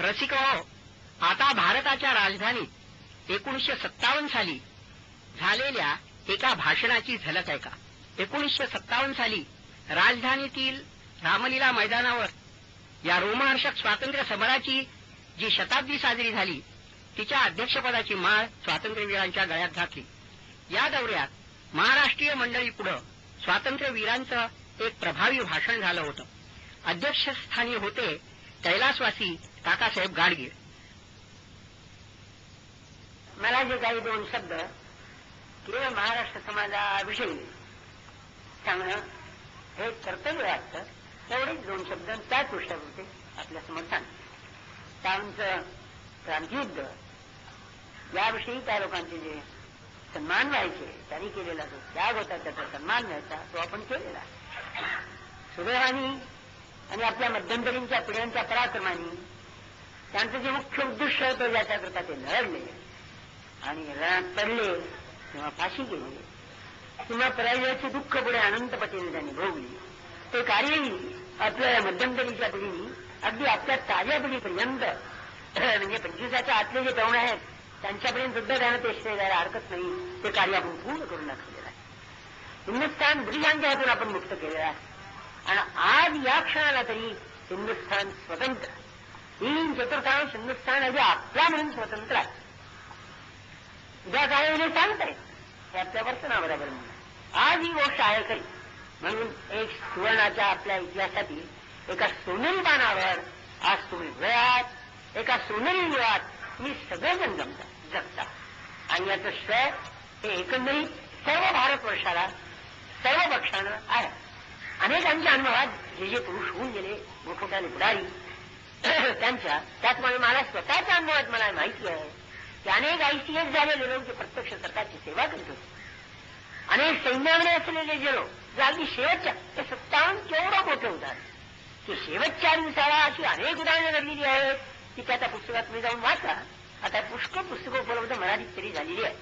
रसिक आता भारताच्या राजधानीत एकोणीसशे सत्तावन्न साली झालेल्या एका भाषणाची झलक आहे का? एकोणीसशे सत्तावन्न साली राजधानीतील रामलीला मैदानावर या रोमहर्षक स्वातंत्र्य समराची जी शताब्दी साजरी झाली तिच्या अध्यक्षपदाची माळ स्वातंत्र्यवीरांच्या गळ्यात घातली. या दौऱ्यात महाराष्ट्रीय मंडळी पुढं स्वातंत्र्यवीरांचं एक प्रभावी भाषण झालं होतं. अध्यक्षस्थानी होते कैलासवासी काकासाहेब गाडगीळ मला जे काही दोन शब्द केवळ महाराष्ट्र समाजाविषयी सांगणं हे कर्तव्य वाटतं तेवढेच दोन शब्द त्याच पृष्ठावरती आपल्यासमोर सांगतो. क्रांतियुद्ध याविषयी त्या लोकांचे जे सन्मान व्हायचे त्यांनी केलेला जो त्याग होता त्याचा सन्मान व्हायचा तो आपण केलेला. सुदैवानी आणि आपल्या मध्यंतरींच्या पिढ्यांच्या पराक्रमाने त्यांचं जे मुख्य उद्दिष्ट होतं ज्याच्याकरता ते लढले. आणि रणात पडले किंवा फाशी गेली. किंवा पराजयाचे दुःख पुढे अनंत पटीने त्यांनी भोगली. ते कार्यही आपल्या मध्यंतरीच्या पिढीने अगदी आपल्या ताज्या पिढीपर्यंत म्हणजे पंचवीसाच्या आतले जे तरुण आहेत त्यांच्यापर्यंत सुद्धा त्यानं ते श्रेय द्यायला हरकत नाही. ते कार्य आपण पूर्ण करून दाखवलेलं आहे हिंदुस्थान ब्रिटिशांच्या हातून आपण मुक्त केलेलं आहे. आणि आज या क्षणाला तरी हिंदुस्थान स्वतंत्र. तीन चतुर्थांश हिंदुस्थान अगदी आपला म्हणून स्वतंत्र आहे. उद्या काय म्हणजे सांगताय. हे आपल्या वर्तनाबरोबर म्हणून. आज ही गोष्ट आहे खरी. म्हणून एक सुवर्णाच्या आपल्या इतिहासातील एका सोनेरी पानावर आज तुम्ही वेळात एका सोनेरी युगात तुम्ही सगळेजण जमता जगता. आणि याचं श्रेय हे एकंदरीत सर्व भारतवर्षाला सर्व पक्षानं आहे. अनेकांच्या अनुभवात जे जे पुरुष होऊन गेले मोठमोठ्याने पुढारी त्यांच्या त्याचमुळे मला स्वतःच्या अनुभवात मला माहिती आहे की अनेक आयसीएस झालेले लोक जे प्रत्यक्ष सरकारची सेवा करत होते. अनेक सैन्यामध्ये असलेले जे लोक जे अगदी शेवटच्या ते सत्तावन्न केवढं मोठं उदाहरण. की शेवटच्या दिवसाला अशी अनेक उदाहरणं घडलेली आहेत की त्या पुस्तकात तुम्ही जाऊन वाचा. आता पुष्कळ पुस्तकं उपलब्ध मराठीत तरी झालेली आहे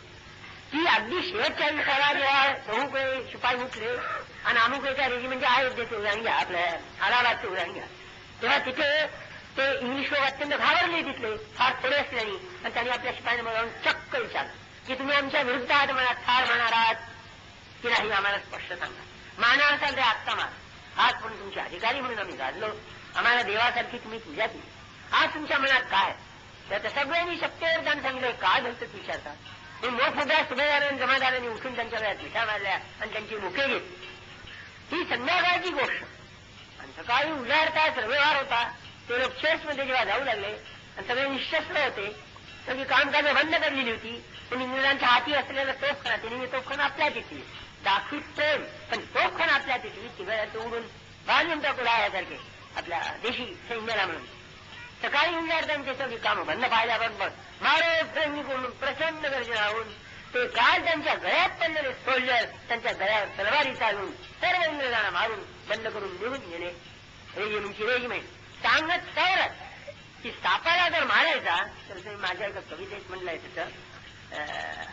ती अगदी शेवटच्या दिवसाला जेव्हा बहुक शिपाई उठले आणि अमुक एका रेजिमेंटचे म्हणजे अयोध्येचे उदाहरण घ्या आपल्या अलाहाबादचे उदाहरण घ्या तेव्हा तिथे ते इंग्लिश लोक अत्यंत घाबरले तिथले फार थोडे असल्याने. आणि त्यांनी आपल्या शिपायांना जाऊन चक्क विचारलं की तुम्ही आमच्या विरुद्ध आहात म्हणा ठार म्हणणार आहात? की नाही आम्हाला स्पष्ट सांगा. माना असाल ते आत्ता मार. आज पण तुमचे अधिकारी म्हणून आम्ही गाजलो. आम्हाला देवासारखी तुम्ही पूजा केली. आज तुमच्या मनात काय? तर सगळ्यांनी शक्तीवर त्यांनी सांगितलं काय घडतं विचारतात? हे मोठमोठ्या सुभेदारांनी जमादारांनी उठून त्यांच्या वेळात मिठा मारल्या आणि त्यांची मुके घेतली. ही संध्याकाळची गोष्ट. आणि सकाळी उजाडताच रविवार होता. ते लोक चर्चमध्ये जेव्हा जाऊ लागले आणि सगळे निशस्त्र होते. सगळी कामकाज बंद करलेली होती. पण इंग्रजांच्या हाती असलेला तोफखाना तिने तोफखाना आपल्या तिथली. दाखवीत प्रेम पण तोफखाना आपल्या तिथली ती उडून बांधून टाकू यासारखे आपल्या देशी सैन्याला म्हणून. सकाळी इंग्रजांचे सगळी कामं बंद पाहिल्याबरोबर मारे प्रेमी करून प्रचंड गर्जना राहून ते काल त्यांच्या गळ्यात पडलेले सोल्जर त्यांच्या गळ्यावर तलवारी चालून सर्व इंग्रजांना मारून बंद करून निघून गेले. रेजिमेंटची रेजिमेंट सांगत सवरत. की सापाला जर मारायचा तर तुम्ही माझ्या एका कवितेत म्हणलंय तसं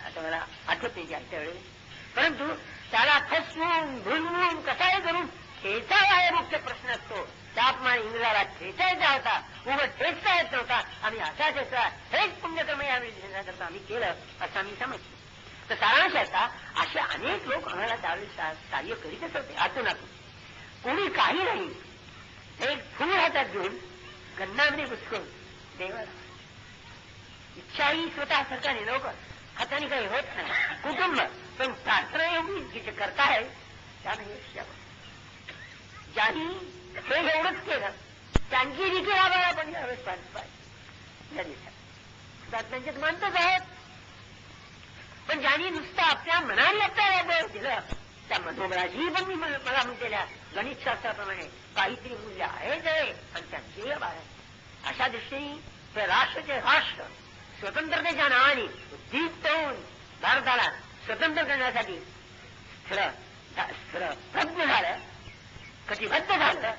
आता मला आठवत नाही त्या वेळेस. परंतु त्याला फसवून भुलवून कसाही करून खेचावा हे मुख्य प्रश्न असतो. तापमान इंग्रजाला ठेचायचा होता उभं ठेचता येत नव्हता. आम्ही असा ठेचला हेच पुण्यक्रम यावेळी ठेचण्याकरता आम्ही केलं असं आम्ही समजतो तर सारांश आता असे अनेक लोक आम्हाला त्यावेळी कार्य करीतच होते आतून आतून. कोणी काही नाही. एक फूल हातात घेऊन गन्नामध्ये घुसकून देवाला इच्छाही स्वतः सरकारने लोक हाताने काही होत नाही. कुटुंब पण प्रार्थना एवढी जिथे करताय त्याने ज्यांनी हे एवढंच केलं. त्यांची रीती राबायला आपण यावेळेस पाहिजे या देशात त्यांच्यात मानतच आहेत. पण ज्यांनी नुसतं आपल्या मनाला तयार दिलं त्या मनोबळाची पण मी मला म्हणतेल्या गणितशास्त्राप्रमाणे काहीतरी मूल्य आहे ते आणि त्या ध्येय आहे. अशा दृष्टीने ते राष्ट्रचे राष्ट्र स्वतंत्रतेच्या नावाने उद्दीप्त होऊन भारताला स्वतंत्र करण्यासाठी स्थिर स्थिर प्रज्ञ झालं कटिबद्ध झालं?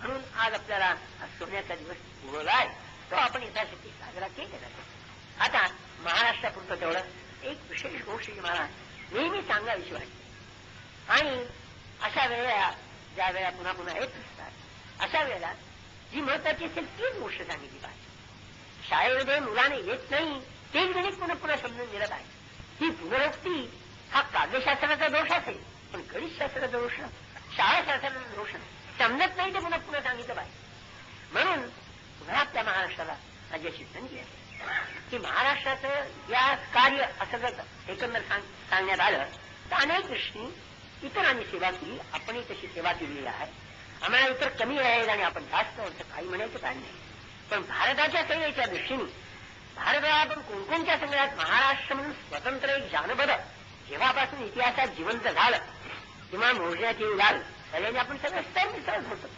म्हणून आज आपल्याला सोन्याचा दिवस उगवलाय तो आपण यथाशक्ती साजरा केलेला आता महाराष्ट्रापुरतं तेवढं एक विशेष गोष्ट जी मला नेहमी सांगावीशी वाटते. आणि अशा वेळेला ज्या वेळा पुन्हा पुन्हा येत असतात अशा वेळेला जी महत्वाची असेल तीच गोष्ट सांगितली पाहिजे. शाळेमध्ये मुलाने येत नाही तेच गणित पुन्हा पुन्हा समजून दिलं पाहिजे. ही पुनरोक्ती हा काव्यशास्त्राचा दोष असेल पण गणितशास्त्राचा दोष शाळाशास्त्राचा दोष समजत नाही ते पुन्हा पुन्हा सांगितलं पाहिजे म्हणून पुन्हा आपल्या महाराष्ट्राला राज्य शिक्षण आहे. की महाराष्ट्राचं या कार्य असं जर एकंदर सांगण्यात आलं तर अनेक दृष्टी इतरांनी सेवा केली आपणही तशी सेवा केलेली आहे. आम्हाला इतर कमी आहेत आणि आपण जास्त असं काही म्हणायचं काय नाही. पण भारताच्या सेवेच्या दृष्टीने भारताला आपण कोणकोणत्या संग्रहात महाराष्ट्र म्हणून स्वतंत्र एक जानपद जेव्हापासून इतिहासात जिवंत झालं किंवा मोजण्यात येऊ लागलं आपण सगळं स्तर मिसळत होतो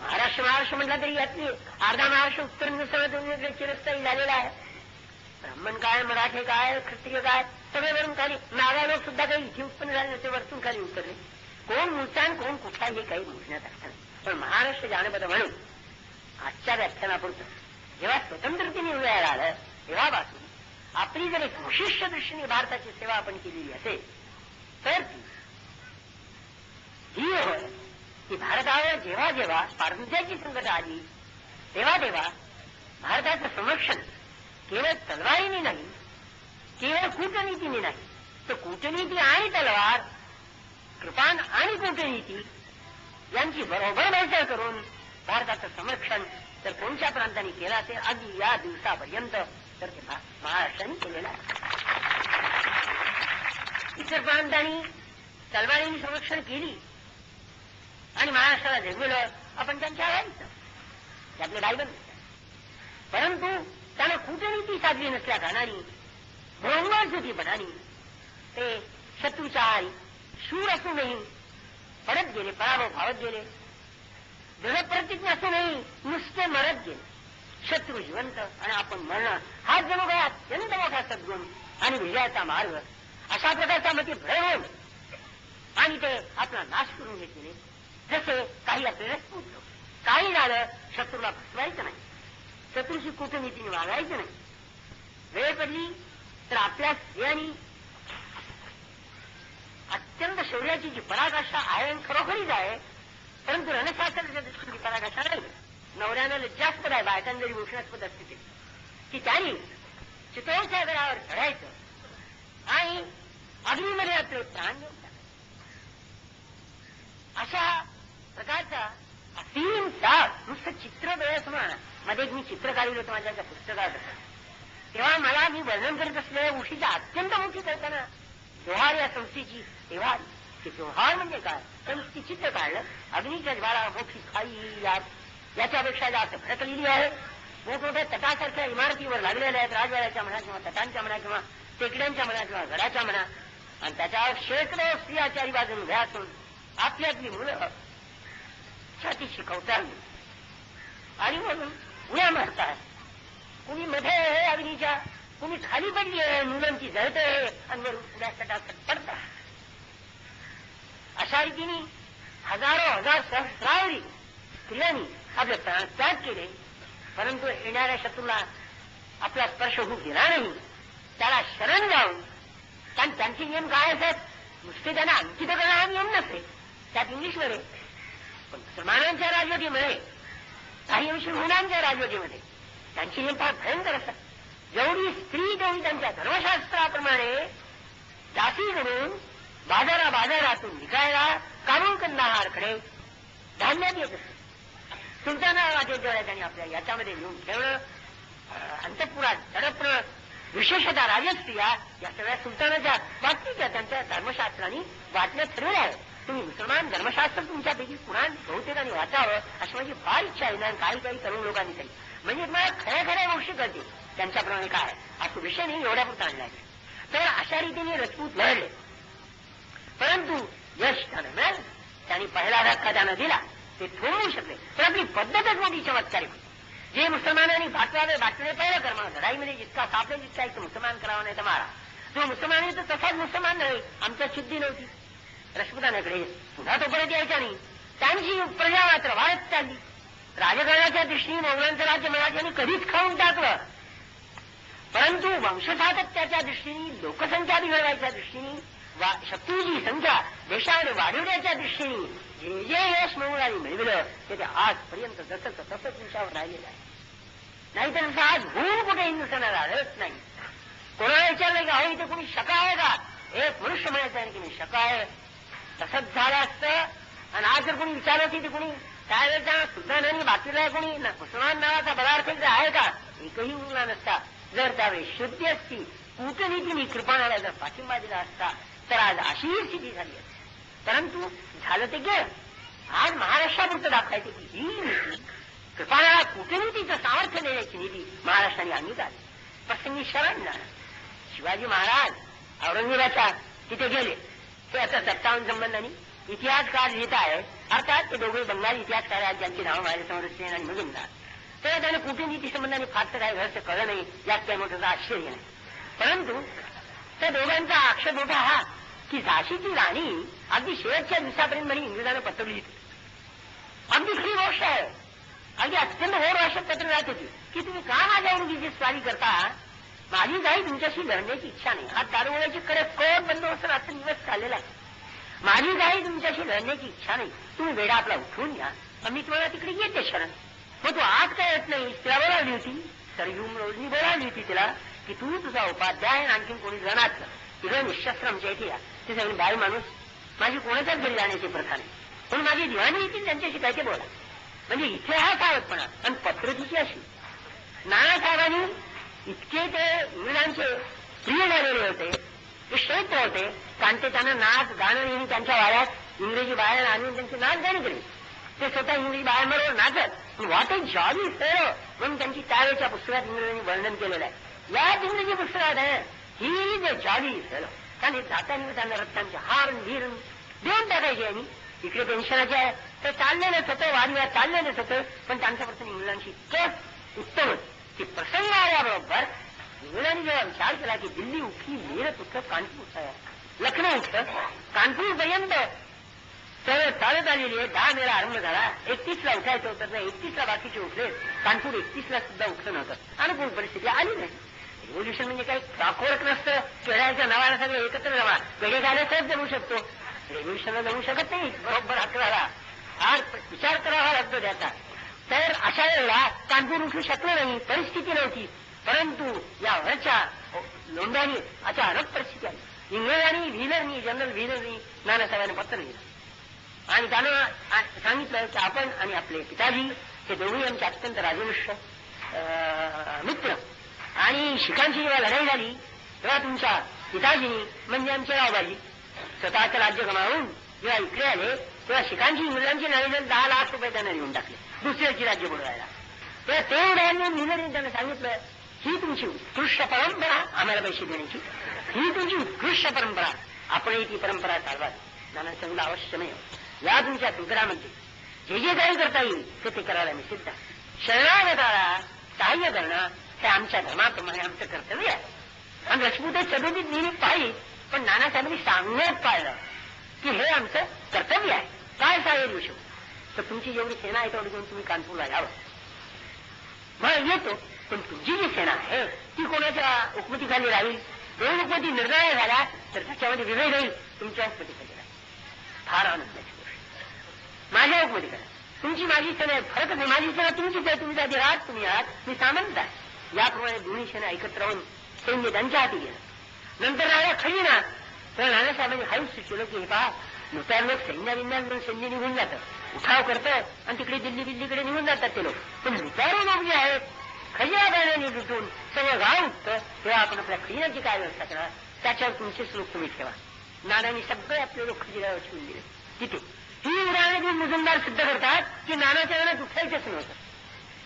महाराष्ट्र महाराष्ट्र म्हटला तरी यातली अर्धा महाराष्ट्र उत्तर मिसळत चिरस्थायी झालेला आहे. ब्राह्मण काय मराठी काय क्षत्रिय काय सगळे वरून खाली. नागा लोक सुद्धा काही इथे उत्पन्न झाले नसते वरतून खाली उतरले. कोण मुलतान कोण कुठला हे काही मोजण्यात असतात पण महाराष्ट्र जानपद म्हणून आजच्या व्याख्यानापुरतं जेव्हा स्वतंत्रतेने उदयाला आलं तेव्हापासून आपली जर एक विशिष्ट दृष्टीने भारताची सेवा आपण केलेली असेल तर ती ही होय की भारतावर जेव्हा जेव्हा स्वातंत्र्याची संकट आली तेव्हा तेव्हा भारताचं संरक्षण केवळ तलवारीने नाही केवळ कूटनीतीने नाही तर कूटनीती आणि तलवार कृपान आणि कूटनीती यांची बरोबर बैठक करून भारताचं संरक्षण तर कोणत्या प्रांतांनी केलं असेल अगदी या दिवसापर्यंत तर ते महाराष्ट्राने केलेलं आहे इतर प्रांतांनी तलवारीने संरक्षण केली आणि महाराष्ट्राला जगविलं आपण त्यांच्या आवायचं ते आपले भाईबंद परंतु त्यांना कूटनीती साधली नसल्या कारणाने बहुमानसुतीपणाने ते शत्रूच्या आई शूर असूनही परत गेले पराभव भावत गेले. दृढप्रतिज्ञ असूनही नुसते मरत गेले. शत्रू जिवंत आणि आपण मरणं. हा जणू काय अत्यंत मोठा सद्गुण आणि विजयाचा मार्ग. अशा प्रकारचा मते भय होऊन आणि ते आपला नाश करून घेतले. जसे काही आपल्याला स्फूर्त काही झालं शत्रूला फसवायचं नाही. शत्रूशी कूटनीतीने वागायचं नाही. वेळ पडली तर आपल्या स्त्रियांनी अत्यंत शौर्याची जी पराकाष्ठा आहे खरोखरीच आहे परंतु रणशास्त्राच्या दृष्टीने पराकाष्ठा नाही. नवऱ्यानं लज्जास्पद आहे बायकांना जरी भूषणास्पद असते ते. की त्यांनी चितोळच्या गडावर चढायचं आणि अग्निमध्ये आपलं प्राण देऊन अशा प्रकारचा असीम तास नुसतं चित्र डोळ्यासमोरमध्ये मी चित्र काढलं होतं माझ्या त्या पुस्तकात. तेव्हा मला मी वर्णन करत असलेल्या गोष्टीची अत्यंत मोठी कल्पना. जोहार या संस्थेची तेव्हा की जोहार म्हणजे काय? तर नुसती चित्र काढलं अग्नीच्या ज्वाला मोठी खाई यात याच्यापेक्षा जास्त भडकलेली आहे. मोठमोठ्या तटासारख्या इमारतीवर लागलेल्या आहेत. राजवाड्याच्या म्हणा किंवा तटांच्या म्हणा किंवा टेकड्यांच्या म्हणा किंवा घराच्या म्हणा. आणि त्याच्यावर शेकडो स्त्रिया चारी बाजून उभ्या असून आपली आपली मुलं साठी शिकवतात आणि म्हणून उड्या मारतात. कुणी मध्ये आहे अग्नीच्या कुणी खाली पडली आहे मुलांची जळत आणि वरून उड्या सटासट पडतात. अशा रीतीने हजारो हजार सहस्रावरी स्त्रियांनी आपले प्राण त्याग केले. परंतु येणाऱ्या शत्रूला आपला स्पर्श होऊ दिला नाही. त्याला शरण जाऊन कारण त्यांचे नियम काय असतात? नुसते त्यांना अंकित करणं हा नियम नसते. त्यात इंग्लिशमध्ये पण मुसलमानांच्या राजवटीमध्ये काही अंशी हुनांच्या राजवटीमध्ये त्यांची हे फार भयंकर असतात. जेवढी स्त्री तेवढी त्यांच्या धर्मशास्त्राप्रमाणे जाती म्हणून बाजारा बाजारातून विकायला काढून कंदाहारकडे धान्यात येत असत. सुलताना वाटेच्या त्यांनी आपल्या याच्यामध्ये लिहून ठेवणं अंतपुरात दडपणं विशेषतः राजस्त्रिया या सगळ्या सुलतानाच्या बाबतीत त्यांच्या धर्मशास्त्रांनी वाटण्यात ठरवलं आहे. तुम्ही मुसलमान धर्मशास्त्र तुमच्यापैकी कुराण बहुतेकांनी वाचावं अशी माझी फार इच्छा आहे. ना काही काही तरुण लोकांनी तरी. म्हणजे मला खऱ्या खऱ्या गोष्टी करतील त्यांच्याप्रमाणे काय असं विषय नाही एवढ्यापुरता आणलाय. तर अशा रीतीने रजपूत लढले. परंतु यश त्यानं मिळालं. त्यांनी पहिला धक्का त्यानं दिला. ते थोडवू शकले. पण आपली पद्धतच मोठी चमत्कारी होती. जे मुसलमानांनी बाटवावे बाटले पहिलं कर्म लढाईमध्ये जितका सापडे जितका एक मुसलमान करावा नाही तर मारा. जो मुसलमान आहे तर तसाच मुसलमान नाही आमच्या शुद्धी नव्हती. रश्मितानाकडे पुन्हा तो यायच्या नाही. त्यांची प्रजा मात्र वाढत चालली. राजकारणाच्या दृष्टीने मोगलांचं राज्य मराठ्यांनी कधीच खाऊन टाकलं. परंतु वंशसातत्याच्या दृष्टीने लोकसंख्या बिघडवायच्या दृष्टीने शत्रूची संख्या देशामध्ये वाढवण्याच्या दृष्टीने जे जे यश मंगळाने मिळवलं ते ते आजपर्यंत जसंच तसंच दिवसावर राहिलेलं आहे. नाहीतर आज होऊन कुठे हिंदुस्थानाला आढळत नाही. कोणाला विचारलं की अहो इथे कुणी शका आहे का? एक मनुष्य म्हणायचं आहे की मी शका आहे. तसंच झालं असतं. आणि आज जर कोणी विचारलं की ते कुणी सुद्धा नाही बाकीला आहे कोणी. मुसलमान नावाचा पदार्थ इथे आहे का? एकही उरला नसता. जर त्यावेळी शुद्धी असती कूटनीतीने कृपाणाला जर पाठिंबा दिला असता तर आज अशी स्थिती झाली असती. परंतु झालं ते गेलं. आज महाराष्ट्रापुरतं दाखवायचं की ही नीती कृपाणाला कूटनीतीचं सामर्थ्य देण्याची नीती महाराष्ट्राने अंगीकारली. प्रसंगी शरण जाणं. शिवाजी महाराज औरंगजेबाच्या तिथे गेले. ते आता सत्तावन्न संबंधाने इतिहासकार लिहित आहे अर्थात ते दोघे बंगाली इतिहासकार आहेत ज्यांची नावं माझ्यासमोर सेन आणि मुजुमदार तर त्याने कुटुंबीती संबंधाने फारसं काय घरचं कळलं नाही यात काही मोठं आश्चर्य नाही परंतु त्या दोघांचा आक्षेप होता हा की झाशीची राणी अगदी शेवटच्या दिवसापर्यंत म्हणे इंग्रजांना पत्र लिहित अगदी खरी गोष्ट आहे अगदी अत्यंत होर भाषेत पत्र राहत होती की तुम्ही का माझ्या इंग्रजीची स्वारी करता माझी काही तुमच्याशी लढण्याची इच्छा नाही. हा दारुगोळ्याची कडे कोण बंदोबस्त रात्र दिवस चाललेला आहे. माझी काही तुमच्याशी लढण्याची इच्छा नाही. तुम्ही वेडा आपला उठवून घ्या. मी तुम्हाला तिकडे येते शरण. मग तू आज काय येत नाही? तिला बोलावली होती. सरयुम रोजनी बोलावली होती तिला की तू तुझा उपाध्याय आणि आणखीन कोणी जणात तिकडे निशस्त्र आमच्या इथे या. ते सगळे बाय माणूस. माझी कोणाच्याच घरी जाण्याची प्रथा नाही. पण माझी दिवाणी येतील त्यांच्याशी काय ते बोला म्हणजे इथे हा सावधपणा. आणि पत्र तिची अशी नानासाहेबांनी इतके ते मुलांचे प्रिय झालेले होते. ते श्रेष्ठ होते. कारण ते त्यांना नाच गाणं येऊन त्यांच्या वाड्यात इंग्रजी बाहेर आणून त्यांचे नाच गाणी केली. ते स्वतः इंग्रजी बाहेर नाचत. व्हॉट इज जॉली फेरो म्हणून त्यांची त्यावेळेच्या पुस्तकात इंग्रजांनी वर्णन केलेलं आहे. याच इंग्रजी पुस्तकात आहे. He is a jolly fellow कारण हे जाताना त्यांना रक्तांचे हार वीर देऊन टाकायचे आणि इकडे पेन्शनाचे आहे. तर चाललेलंच होतं वादविवाद चाललेलंच होतं पण त्यांच्यापासून इंग्रजांशी इतकं उत्तम कि प्रसंग आल्याबरोबर इंग्रजांनी जेव्हा विचार केला की दिल्ली उठली मीरत उठलं कानपूर लखनौ उठलं कानपूर पर्यंत तर चालत आलेली आहे दहा मेला आरंभ झाला एकतीसला उठायचं होतं नाही एकतीसला बाकीचे उठले कानपूर एकतीसला सुद्धा उठलं नव्हतं. अनुकूल परिस्थिती आली नाही. रिव्होल्युशन म्हणजे काही क्लॉकवर्क नसतं. खेळायच्या नावाला सगळं एकत्र जमा पेढे सहज जमू शकतो. रेव्होल्युशनला जमू शकत नाही. बरोबर हक्काला फार विचार करावा लागतो त्याचा. तर अशा वेळेला कानपूर उठू शकलं नाही परिस्थिती नव्हती. परंतु या वरच्या लोंढ्यानी अचानक परिस्थिती आली. इंग्रजांनी व्हीलरनी जनरल व्हीलरनी नानासाहेबांना पत्र लिहिलं. आणि त्यानं सांगितलं की आपण आणि आपले पिताजी हे दोन्ही आमचे अत्यंत राजवृष्य मित्र. आणि शिखांची जेव्हा लढाई झाली तेव्हा तुमच्या पिताजीनी म्हणजे आमचे रावबाजी स्वतःचं राज्य गमावून जेव्हा इकडे आले तेव्हा शिखांची इंग्रजांची लढाई दहा लाख रुपये त्यांना लिहून टाकले. दुसऱ्याची राज्य बुडवायला तेव्हा तेवढ्यांनी उड्याने त्यांना सांगितलं ही तुमची उत्कृष्ट परंपरा आम्हाला पैसे देण्याची. ही तुमची उत्कृष्ट परंपरा. आपणही ती परंपरा चालवाल नाना सांगितलं अवश्य नाही. या तुमच्या तुकडामध्ये जे जे काही करता येईल ते ते करायला मी सिद्ध शरणागताला सहाय्य करणं हे आमच्या धर्माप्रमाणे आमचं कर्तव्य आहे. आणि रजपूत सभेची नेहमी पाहिजे पण नानासाहेबांनी सांगण्यात पाहिलं की हे आमचं कर्तव्य आहे. काय सहाय्य देऊ शकतो तर तुमची जेवढी सेना आहे तेवढी घेऊन तुम्ही कानपूरला यावं मग येतो पण तुमची जी सेना आहे ती कोणाच्या उपमतीखाली राहील? दोन उपमती निर्णय झाला तर त्याच्यामध्ये विवेक राहील तुमच्या उपमतीखाली राहील. फार आनंदाची गोष्ट. माझ्या उपमतीकडे तुमची माझी सेना आहे फरक नाही. माझी सेना तुमचीच आहे तुमच्या आधी आहात तुम्ही आहात मी सामंत आहे. याप्रमाणे दोन्ही सेना एकत्र राहून सैन्य त्यांच्या हाती गेलं. नंतर राहिला खजिना तर नानासाहेबांनी हाऊस सुचवलं की हे पहा नुसार लोक सैन्याविन्यान सैन्य निघून जातात उठाव करतं आणि तिकडे दिल्ली दिल्लीकडे निघून जातात ते लोक. पण लुटारू लोक जे आहेत. खजिना गाण्याने लुटून सगळं गाव उठतं. तेव्हा आपण आपल्या खजिन्याची काय व्यवस्था करा त्याच्यावर तुमचेच लोक तुम्ही ठेवा. नानांनी सगळे आपले लोक खजिन्यावर ठेवून दिले. तिथे ही उदाहरणं घेऊन मुजुमदार सिद्ध करतात की नानाच्या वेळेला उठायचंच नव्हतं.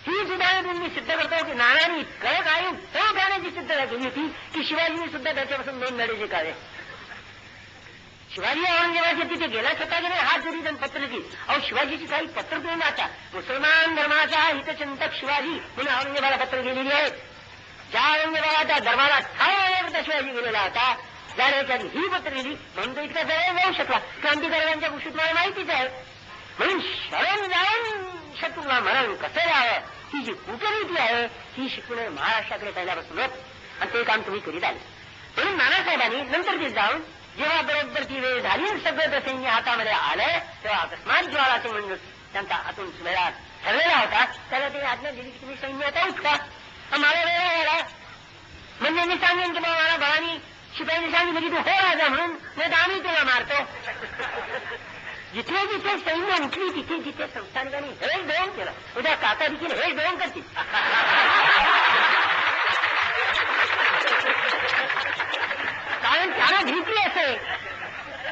ही उदाहरणं मी सिद्ध करतो की नानांनी इतकं काय उत्तम गाण्याची सिद्ध केली होती की शिवाजीने सुद्धा त्याच्यापासून दोन लढे जिंकावे. शिवाजी औरंगजेबाच्या तिथे गेला स्वतः गेले हा जरी त्यांनी पत्र की अहो शिवाजीची काही पत्र देऊन आता मुसलमान धर्माचा हितचिंतक शिवाजी म्हणून औरंगजेबाला पत्र गेलेली आहेत ज्या औरंगजेबाला त्या धर्माला ठाव आल्यावर शिवाजी गेलेला होता जाण्याच्या ही पत्र लिहिली म्हणून तो इतका जवळ जाऊ शकला. क्रांतिकारकांच्या गोष्टी तुम्हाला माहितीच आहे. म्हणून शरण जाऊन शत्रूला मरण कसं यावं? ही जी कूटनीती आहे ही शिकवणे महाराष्ट्राकडे पहिल्यापासूनच. आणि ते काम तुम्ही करीत आले. म्हणून नानासाहेबांनी नंतर ते जाऊन जेव्हा बरोबर ती वेळ झाली सगळं सैन्य हातामध्ये आलंय तेव्हा अकस्मात ज्वालाचे म्हणून त्यांचा आतून वेळा ठरलेला होता. त्याला ते आज्ञा दिली की तुम्ही सैन्य आता उठवा मला वेळ आला. म्हणजे मी सांगेन की बाबा मला बळानी शिपायांनी सांगितलं की तू हो राजा म्हणून नाही तर आम्ही तुला मारतो. जिथे जिथे सैन्य उठली तिथे जिथे संस्थानिकांनी हेच दोन केलं. उद्या काका देखील हेच दोन करतील. कारण त्याला भीती असे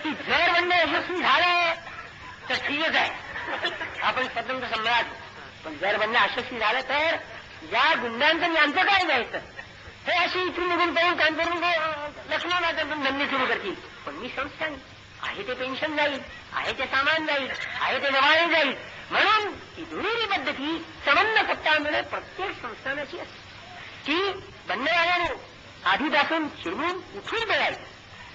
की जर म्हणणं यशस्वी झालं तर ठीकच आहे. आपण स्वतंत्र सम्राट. पण जर म्हणणं यशस्वी झालं तर या गुंडांचं यांचं काय जायचं? हे अशी इथून निघून पाहून काम करून लक्ष्मणाचा धंदे सुरू करतील. पण मी संस्थान. आहे ते पेन्शन जाईल आहे ते सामान जाईल आहे ते व्यवहार जाईल. म्हणून ही दुहेरी पद्धती संबंध सत्तामुळे प्रत्येक संस्थानाची असते. की आधी आधीपासून शिरवून उठून बघायचं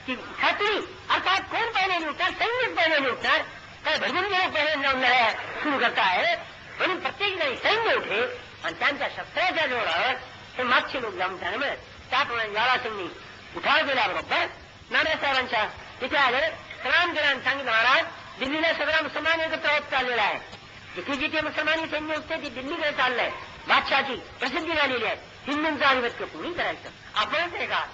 की खात्री अर्थात कोण पहिल्याने उठणार सैनिक पहिल्याने उठणार काय भरभरून लोक पहिल्याने जाऊन लढाया सुरू आहे म्हणून प्रत्येक जणी सैन्य उठे आणि त्यांच्या शस्त्राच्या जोरावर हे मागचे लोक जाऊन त्याने मिळत. त्याप्रमाणे ज्वालासिंगनी उठाव केल्याबरोबर नानासाहेबांच्या तिथे आले. सलाम केला आणि सांगितलं महाराज दिल्लीला सगळा मुसलमान एकत्र होत चाललेला आहे. जिथे जिथे मुसलमानी सैन्य उठते ती दिल्लीकडे चाललंय. बादशाची प्रसिद्धी झालेली आहे. हिंदूंचं आधिपत्य कोणी करायचं? आपणच आहे का?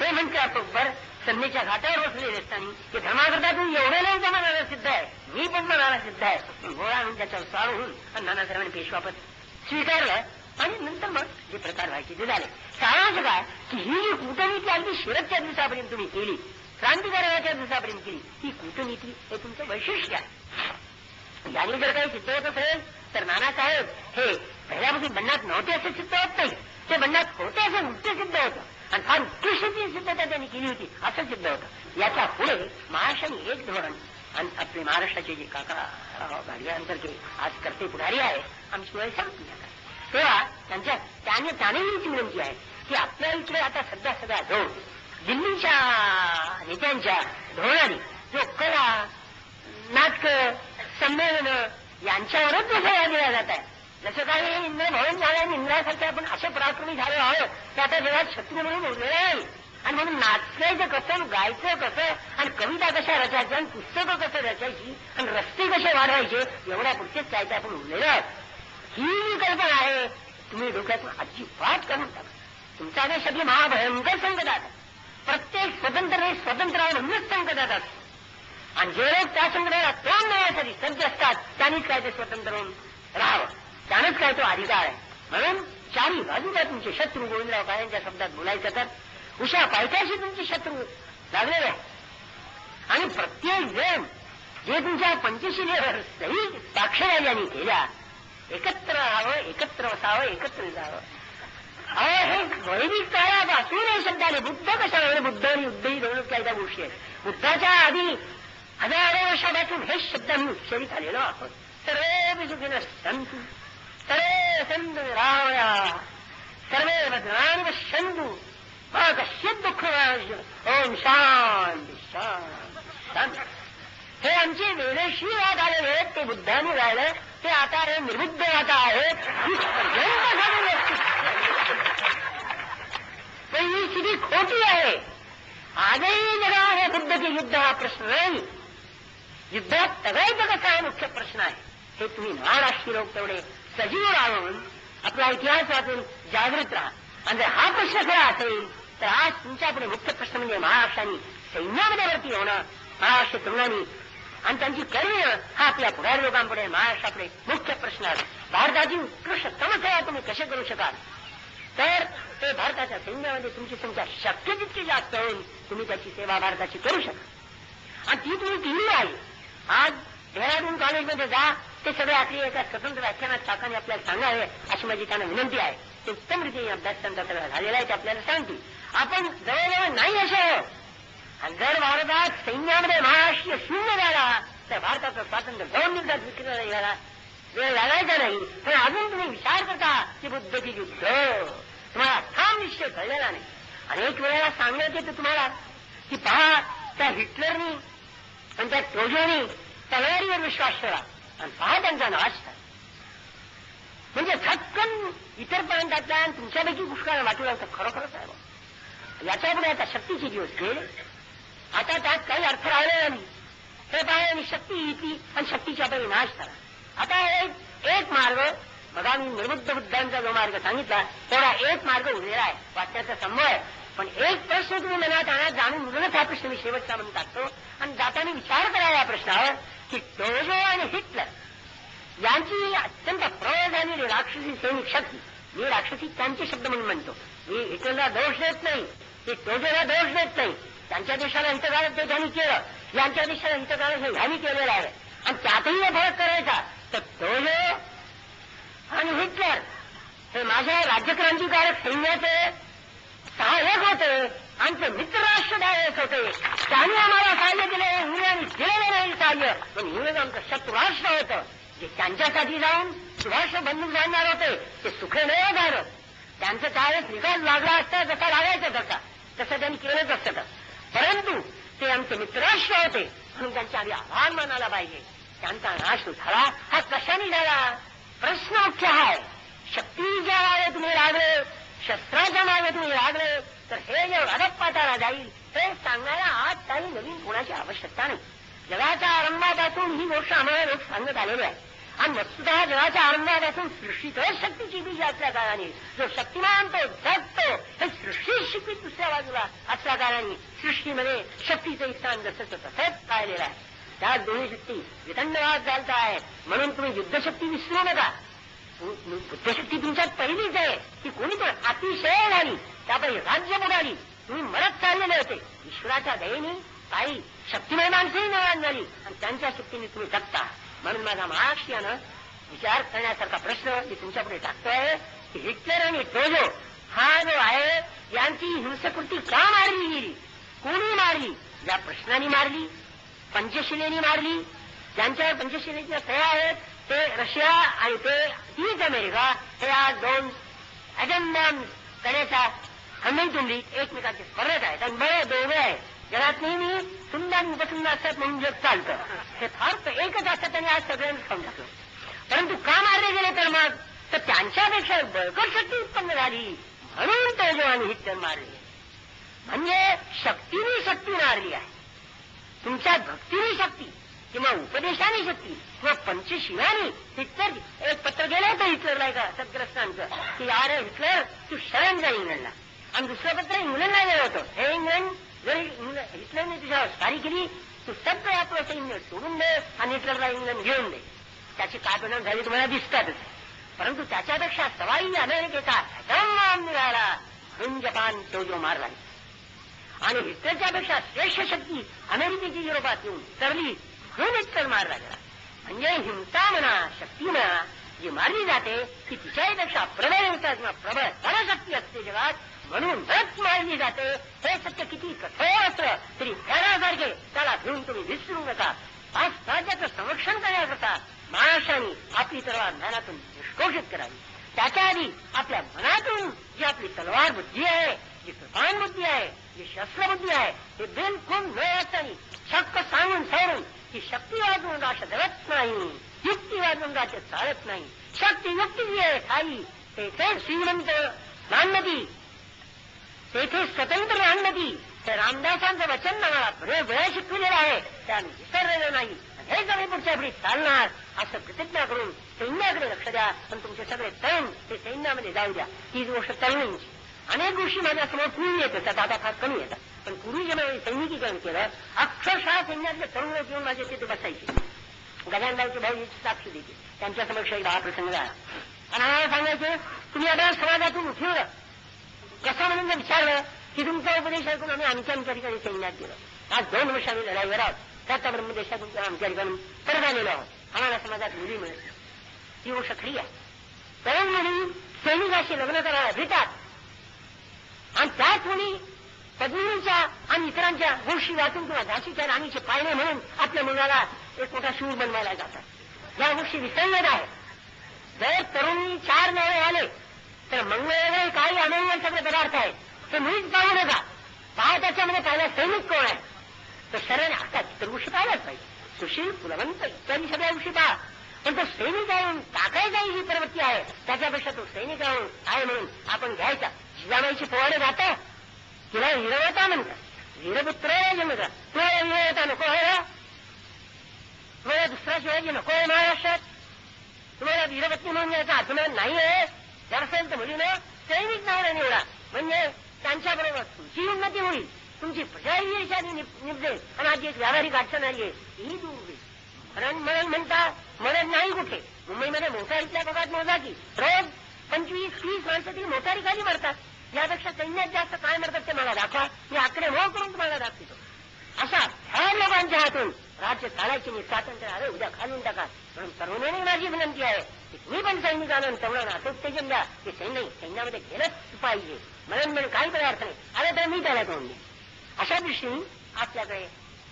हे म्हणते बरोबर संधीच्या घाटावर बसलेले असताना की धर्माकरता तू एवढे नाही जमानाला सिद्ध आहे. मी पण मनाला सिद्ध आहे. गोळा म्हणून त्याच्यावर स्वार होऊन आणि नानासाहेबांनी पेशवापद स्वीकारलं आणि नंतर मग जे प्रकार व्हायचे ते झाले. सारांश काय? की ही जी कूटनीती अगदी शेवटच्या दिवसापर्यंत तुम्ही केली क्रांतिकारकाच्या दिवसापर्यंत केली ही कूटनीती हे तुमचं वैशिष्ट्य आहे. याने जर काही सिद्ध होत असेल तर नानासाहेब हे पहिल्यापासून बंडात नव्हते असं सिद्ध होत नाही. ते बंडात होते असं उलटे सिद्ध होतं. आणि फार उत्कृष्टची सिद्धता त्यांनी केली होती असं सिद्ध होतं. याच्यापुढे महाराष्ट्राने एक धोरण आणि आपले महाराष्ट्राचे जे काका गाडग्यांसारखे आज करते पुढारी आहे आमची वेळ सांगतील तेव्हा त्यांच्या त्याने त्यानेही विनंती आहे की आपल्या इकडे आता सध्या सध्या धोरण दिल्लीच्या नेत्यांच्या धोरणाने जो कला नाटक संमेलनं यांच्यावरच जो दिला जात आहे. जसं काही इंद्र भवन झालं इंद्रासारखे आपण असे पराक्रमी झालो आहोत की आता जगात शत्रू म्हणून उरलेलं आहे. आणि म्हणून नाचायचं कसं गायचं कसं आणि कविता कशा रचायच्या आणि पुस्तकं कसं रचायची आणि रस्ते कसे वाढवायचे एवढ्या पुढचेच जायचं आपण उरलेलं ही जी कल्पना आहे तुम्ही डोक्यातून अजिबात करून टाका तुमचा देश अगदी महाभयंकर संकटात प्रत्येक स्वतंत्र स्वतंत्र म्हणूनच संकटात असतो. आणि जे लोक त्या संकटाला तोंड देण्यासाठी सज्ज असतात त्यांनीच काय ते स्वतंत्र होऊन राहावं. त्यानंच काय तो अधिकार आहे. म्हणून चारी बाजूला तुमचे शत्रू गोविंदराव काळ्यांच्या शब्दात बोलायचं तर उषा पायथ्याशी तुमचे शत्रू लागलेले आहे आणि प्रत्येक जण जे तुमच्या पंचशिलेवर सही साक्षराजांनी केल्या एकत्र राहावं एकत्र वसावं एकत्र जावं. अहो हे वैदिक काळापासून हे शब्द आले बुद्ध कशाला बुद्ध आणि युद्ध ही दोनच काही त्या गोष्टी आहेत? बुद्धाच्या आधी हजारो शब्द आम्ही उच्चारित सर्वे सुखीन संतु सर्वे संत रावया। सर्वे भद्राणी पश्यंतु मा कश्चित दुःख ओम शांती शांत। हे आमचे वेदेशी वाद आलेले आहेत ते बुद्धाने राहिलं ते आता हे निर्बुद्ध आता आहेत पण ही। स्थिती खोटी आहे आजही जगा हे बुद्धचे युद्ध हा प्रश्न। नाही युद्धात तगायचं कसा मुख्य प्रश्न आहे. हे तुम्ही महाराष्ट्रीय लोक तेवढे सजीव राहून आपला इतिहास वाचून जागृत राहा. आणि जर हा प्रश्न खरा असेल तर आज तुमच्याकडे मुख्य प्रश्न म्हणजे महाराष्ट्राने सैन्यामध्ये भरती होणं. महाराष्ट्र तरुणांनी आणि त्यांची करिअर हा आपल्या पुढारी लोकांपुढे महाराष्ट्रापुढे मुख्य प्रश्न आहे. भारताची उत्कृष्टतम सेवा तुम्ही कसे करू शकाल? तर ते भारताच्या सैन्यामध्ये तुमची संख्या शक्य तितकी जास्त होऊन तुम्ही त्याची सेवा भारताची करू शकाल. आणि ती तुम्ही केली आहे. आज देहरादून कॉलेजमध्ये जा ते सगळे आपली एका स्वतंत्र व्याख्यानात काकाने आपल्याला सांगावे अशी माझी त्यांना विनंती आहे. ते उत्तम रीतीने अभ्यास त्यांचा सगळा झालेला आहे ते आपल्याला सांगतील. आपण जवळजवळ नाही असे. आणि जर भारतात सैन्यामध्ये महाराष्ट्र शून्य झाला तर भारताचं स्वातंत्र्य दोन दिवसात विक्री झाला. वेळ लागायचा नाही. पण अजून तुम्ही विचार करता की बुद्धची युद्ध तुम्हाला ठाम निश्चय कळलेला नाही. अनेक वेळेला सांगण्यात येतं तुम्हाला की पहा त्या हिटलरनी आणि त्या टोजोनी तलवारीवर विश्वास ठेवा आणि पहा त्यांचा नाश झाला म्हणजे थक्कन इतर प्रांतातल्या आणि तुमच्यापैकी पुष्कळ वाटू लागतं खरोखरच आहे याच्यापुढे आता शक्तीचे दिवस गेले. आता त्यात काही अर्थ राहिलेला नाही. हे पाय आणि शक्ती येते आणि शक्तीच्या परी नाश करा. आता एक एक मार्ग बघा मी निर्बुद्ध बुद्धांचा जो मार्ग सांगितला तेवढा एक मार्ग उरलेला आहे. वाक्याचा संभव आहे. पण एक प्रश्न तुम्ही मनात आणा जाणून म्हणूनच हा प्रश्न मी शेवटचा म्हणून टाकतो. आणि जाताना विचार करायला या प्रश्नावर की टोजो आणि हिटलर यांची अत्यंत प्रौढ आणि राक्षसी सैनिक शक्ती. मी राक्षसी त्यांचे शब्द म्हणून म्हणतो. मी हिटलरला दोष देत नाही. मी टोजोला दोष देत नाही. त्यांच्या देशाला हितकारक ते त्यांनी केलं यांच्या देशाला हितकारक हे ह्यांनी केलेलं आहे. आणि त्यातही फरक करायचा. तर टोजो आणि हिटलर हे माझ्या राज्यक्रांतिकारक सैन्याचे सहाय्यक होते आमचे मित्र राष्ट्रदायक होते. त्यांनी आम्हाला सहाय्य केले इंग्लंड दिलेलं नाही सहाय्य पण इंग्लंड आमचं शत्रुराष्ट्र होतं. जे त्यांच्यासाठी जाऊन सुभाष बंधू जाणणार होते ते सुखे नाही हो झालं त्यांचं त्यावेळेस निकाल लागला असता जसा लागायचा तसा. तसं त्यांनी केलंच असतं परंतु ते आमचे मित्रराष्ट्र होते म्हणून त्यांच्या आधी आभार मानायला पाहिजे. त्यांचा नाश झाला हा कशाने झाला? प्रश्न मुख्य आहे. शक्तीच्या मागे तुम्ही लागले शस्त्राच्या मागे तुम्ही लागले तर हे जे अधपाताला जाईल हे सांगणारा आज काही नवीन कोणाची आवश्यकता नाही. जगाच्या आरंभापासून ही गोष्ट आम्हाला लोक सांगत आलेली आहे. आणि वस्तुतः जगाच्या आरंभापासून सृष्टीतच शक्तीची बीज असल्या कारणाने. जो शक्तिमान तो जगतो हे सृष्टी शिकवीत दुसऱ्या बाजूला असल्या कारणाने. सृष्टीमध्ये शक्तीचं स्थान जसं तसंच पाहिलेलं आहे. त्या दोन्ही शक्ती विदंडवाद चालत आहे. म्हणून तुम्ही युद्धशक्ती विसरू नका. बुद्धशक्ती तुमच्यात पहिलीच आहे. की कोणी पण अतिशय झाली त्यापैकी राज्य बुडाली तुम्ही मरत चाललेले होते. ईश्वराच्या दयेने काही शक्तिमय माणसंही निर्माण झाली. आणि त्यांच्या शक्तीने तुम्ही जगता. म्हणून माझा महाराष्ट्रीयानं विचार करण्यासारखा प्रश्न मी तुमच्यापुढे टाकतोय. की हिटलर आणि टोजो हा जो आहे यांची हिंसकृती का मारली गेली? कोणी मारली? या प्रश्नाने मारली. पंचशिलेनी मारली. ज्यांच्या पंचशिलेच्या सह्या आहेत ते रशिया आणि ते ईस्ट अमेरिका हे आज दोन अजंबॉन करण्याच्या हमेंतुंडीत एकमेकांचे स्पर्धेत आहेत. आणि बळे दोघे आहे जगात नेहमी सुंदर आणि उपसुंदर असतात म्हणून जग चालतं. हे फार एकच असतात त्यांनी आज सगळ्यांनी खाऊन टाकलं. परंतु का मारले गेले तर मग? तर त्यांच्यापेक्षा बळकट शक्ती उत्पन्न झाली. म्हणून तो जो आणि मारले. म्हणजे शक्तीने शक्ती मारली आहे. तुमच्या भक्तीने शक्ती. किंवा उपदेशाने शक्ती किंवा पंचशिलाने हिटलर एक पत्र गेलं होतं हिटलरला एका सद्ग्रस्तांचं? की यार हिटलर तू शरण जा इंग्लंडला. आणि दुसरं पत्र इंग्लंडला गेलं होतं. हे इंग्लंड जर हिटलरने तुझ्यावर सारी केली तू सगळं आपलं सैन्य सोडून दे आणि हिटलरला इंग्लंड घेऊन दे. त्याची काय परिणाम झाली तुम्हाला दिसतातच. परंतु त्याच्यापेक्षा सवाई अमेरिकेचा नाम मिळाला म्हणून जपान तो जो मारला. आणि हिटलरच्यापेक्षा श्रेष्ठ शक्ती अमेरिकेची युरोपात येऊन तरली हे हिटलर मार गेला म्हणजे हिंसा म्हणा शक्ती म्हणा जी मारली जाते ती तिच्याहीपेक्षा प्रबळ हिंसा किंवा प्रबळ परशक्ती असते जगात. म्हणून म्हणूनच मारली जाते हे सत्य किती कठोर असलं तरी त्यासारखे त्याला घेऊन तुम्ही विसरू नका. आज राज्याचं संरक्षण करण्याकरता महाराष्ट्राने आपली तलवार ज्ञानातून निष्कोषित करावी. त्याच्या आधी आपल्या मनातून जी आपली तलवार बुद्धी आहे जी कृपाण बुद्धी आहे जी शस्त्रबुद्धी आहे हे बिलकुल न असताना शक्क सांगून सांगून की शक्ती वाजवून राश धरत नाही. युक्ती वाजवून राशे चालत नाही. शक्ती युक्ती जी आहे खाली तेथे श्रीमंत रामनदी. तेथे स्वतंत्र रामनदी. ते रामदासांचं वचन मला बरे वेळ शिकविलेलं आहे. त्याने विसरलेलं नाही. हे जरी पुढच्या पुढे चालणार असं प्रतिज्ञा करून सैन्याकडे लक्ष द्या. पण तुमचे सगळे तरुण ते सैन्यामध्ये जाऊ द्या. तीच गोष्ट तरुणींची. अनेक गोष्टी माझ्यासमोर पूर्वी येत होत्या आता फार कमी येतात. पण पूर्वी जेव्हा सैनिकीकरण केलं अक्षरशः सैन्यातले तरुण येऊन माझे तिथे बसायचे. गजानरावचे भाऊ साक्षी देते. त्यांच्या समक्ष एक दहा प्रसंग झाला. आणि आम्हाला सांगायचं तुम्ही आता समाजातून उठवलं कसं म्हणून विचारलं की तुमचा उपदेश ऐकून आम्ही आमच्या आमच्या ठिकाणी सैन्यात गेलो. आज दोन वर्ष आम्ही लढाईवर आहोत. त्याचा ब्रह्मदेशातून आमच्या ठिकाणी परत आलेलो आहोत. आम्हाला समाजात मुली मिळत ही गोष्ट खरी आहे. तरुण मुली सैनिकाशी लग्न करायला भेटतात. आणि त्याच मुली पद्मिनीच्या आणि इतरांच्या गोष्टी वाचून किंवा झाशीच्या राणीचे पाळणे म्हणून आपल्या मुलाला एक मोठा शूर बनवायला जातात. या गोष्टी विसंगत आहेत. जर तरुणी चार नवे आले तर मंगळ काही अनन्य सगळे पदार्थ आहेत. ते मीच पाहू नका. काय त्याच्यामध्ये पाहिला सैनिक कोण आहे? तर सरळ आता इतर गोष्टी पाहिल्याच पाहिजे. सुशील कुलवंत इत्यादी सगळ्या गोष्टी पहा. पण तो सैनिक आहे टाकायचा ही प्रवृत्ती आहे. त्याच्यापेक्षा तो सैनिक आहे म्हणून आपण घ्यायचा. जिजामाईची पोवाडे जाता तिला हिरवता म्हणतात. वीरपुत्र जन्मता तो हिरवता नको आहे तुम्हाला दुसरा शिवाजी नको आहे महाराष्ट्रात तुम्हाला वीरपत्नी म्हणून याचा अभिमान नाही आहे. जर असेल तर मुलीनं सैनिक नावडा निवडा. म्हणजे त्यांच्याबरोबर तुमची उन्नती होईल. तुमची प्रजाही यशाने निपजेल. आणि आज एक व्यावहारिक अडचण आली आहे. ही दूर होईल. म्हणून म्हणून म्हणता म्हणत नाही कुठे. मुंबईमध्ये मोटारीतल्या भागात मोजा की रोज पंचवीस तीस माणसं ती मोटारी खाली मरतात. यापेक्षा सैन्यात जास्त काय मरतात ते मला दाखवा. मी आकडे मोह करून तुम्हाला दाखवतो. असा ह्या लोकांच्या हातून राज्य चालायची मी स्वातंत्र्य आलं उद्या घालून टाका. म्हणून तरुणाने माझी विनंती आहे की तुम्ही पण सैनिकांना तरुणांना असोत्तेजन द्या की सैन्य सैन्यामध्ये गेलंच पाहिजे. म्हणून म्हणून काही पदार्थ नाही. आलं तर मी त्याला तोंड अशा दृष्टीने आपल्याकडे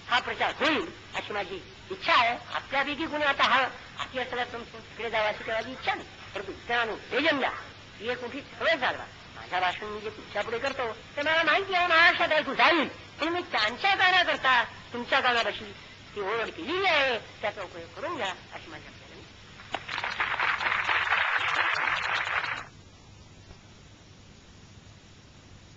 हा प्रचार होईल अशी माझी इच्छा आहे. आपल्यापैकी कुणी आता हा आपली असताना तुमचं तिकडे जावा अशी करायची इच्छा नाही. परंतु इतरांना उत्तेजन द्या ही एक मोठी सवय चालवा माझा भाषण मी जे तुमच्यापुढे करतो ते मला माहिती आहे. महाराष्ट्रात ऐकू जाईल. पण मी त्यांच्या कानाकरता तुमच्या कानापाशी ती ओळख केलेली आहे. त्याचा उपयोग करून घ्या अशी माझ्या